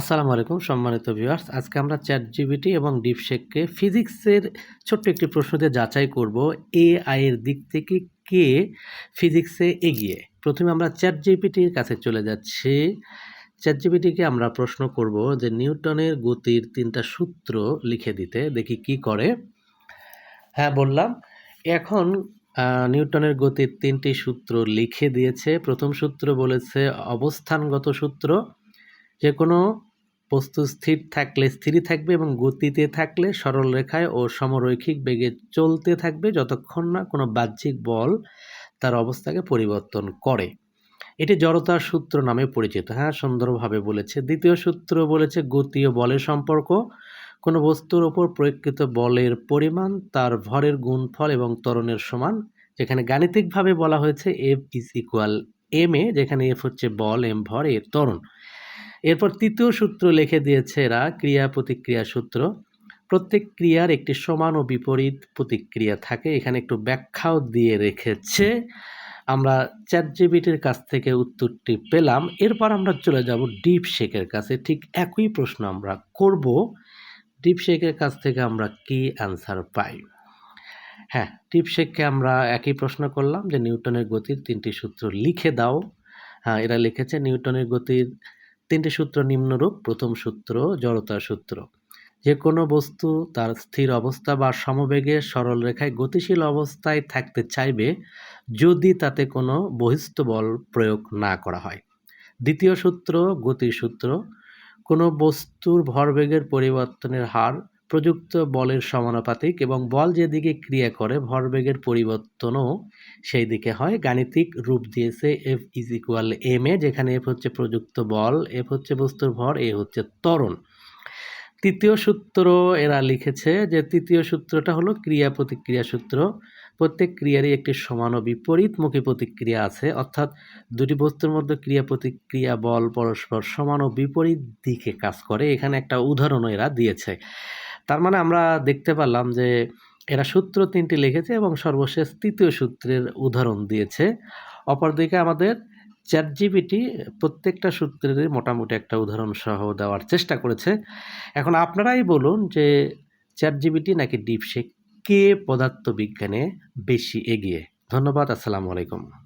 আসসালামু আলাইকুম, সম্মানিত ভিউয়ার্স। আজকে আমরা চ্যাট জিবিটি এবং ডিপশেককে ফিজিক্সের ছোট্ট একটি প্রশ্ন দিয়ে যাচাই করব এ আইয়ের দিক থেকে কে ফিজিক্সে এগিয়ে। প্রথমে আমরা চ্যাট জিপিটির কাছে চলে যাচ্ছি। চ্যাট জিপিটিকে আমরা প্রশ্ন করব যে নিউটনের গতির তিনটা সূত্র লিখে দিতে, দেখি কি করে। হ্যাঁ বললাম। এখন নিউটনের গতির তিনটি সূত্র লিখে দিয়েছে। প্রথম সূত্র বলেছে অবস্থানগত সূত্র। যে কোনো বস্তু স্থির থাকলে স্থিরই থাকবে এবং গতিতে থাকলে সরল রেখায় ও সমরৈখিক বেগে চলতে থাকবে যতক্ষণ না কোনো বাহ্যিক বল তার অবস্থাকে পরিবর্তন করে। এটি জড়তার সূত্র নামে পরিচিত। হ্যাঁ সুন্দরভাবে বলেছে। দ্বিতীয় সূত্র বলেছে গতি ও বলের সম্পর্ক। কোনো বস্তুর ওপর প্রয়োগকৃত বলের পরিমাণ তার ভরের গুণফল এবং ত্বরণের সমান, যেখানে গাণিতিকভাবে বলা হয়েছে F is equal M A যেখানে এফ হচ্ছে বল এম ভর এর ত্বরণ। এরপর তৃতীয় সূত্র লিখে দিয়েছে এরা ক্রিয়া প্রতিক্রিয়া সূত্র। প্রত্যেক ক্রিয়ার একটি সমান ও বিপরীত প্রতিক্রিয়া থাকে। এখানে একটু ব্যাখ্যাও দিয়ে রেখেছে। আমরা চ্যাট জিবিটির কাছ থেকে উত্তরটি পেলাম। এরপর আমরা চলে যাব ডিপ শেকের কাছে। ঠিক একই প্রশ্ন আমরা করব। ডিপ শেকের কাছ থেকে আমরা কি অ্যান্সার পাই? হ্যাঁ ডিপ শেককে আমরা একই প্রশ্ন করলাম যে নিউটনের গতির তিনটি সূত্র লিখে দাও। হ্যাঁ এরা লিখেছে নিউটনের গতির তিনটি সূত্র নিম্নরূপ। প্রথম সূত্র, জড়তার সূত্র। যে কোনো বস্তু তার স্থির অবস্থা বা সমবেগে সরল রেখায় গতিশীল অবস্থায় থাকতে চাইবে যদি তাতে কোনো বহিস্থ বল প্রয়োগ না করা হয়। দ্বিতীয় সূত্র, গতির সূত্র। কোনো বস্তুর ভরবেগের পরিবর্তনের হার প্রযুক্ত বলের সমানুপাতিক এবং বল যেদিকে ক্রিয়া করে, ভরবেগের পরিবর্তনও সেই দিকে হয়। গাণিতিক রূপ দিয়েছে F is equal M A যেখানে এফ হচ্ছে প্রযুক্ত বল এফ হচ্ছে বস্তুর ভর এ হচ্ছে ত্বরণ। তৃতীয় সূত্র এরা লিখেছে যে তৃতীয় সূত্রটা হলো ক্রিয়া প্রতিক্রিয়া সূত্র। প্রত্যেক ক্রিয়ারই একটি সমান ও বিপরীতমুখী প্রতিক্রিয়া আছে, অর্থাৎ দুটি বস্তুর মধ্যে ক্রিয়া প্রতিক্রিয়া বল পরস্পর সমান ও বিপরীত দিকে কাজ করে। এখানে একটা উদাহরণও এরা দিয়েছে। তার মানে আমরা দেখতে পারলাম যে এরা সূত্র তিনটি লিখেছে এবং সর্বশেষ তৃতীয় সূত্রের উদাহরণ দিয়েছে। অপরদিকে আমাদের চ্যাট জিপিটি প্রত্যেকটা সূত্রেরই মোটামুটি একটা উদাহরণ সহ দেওয়ার চেষ্টা করেছে। এখন আপনারাই বলুন যে চ্যাট জিপিটি নাকি ডিপশেক কে পদার্থবিজ্ঞানে বেশি এগিয়ে। ধন্যবাদ, আসসালামু আলাইকুম।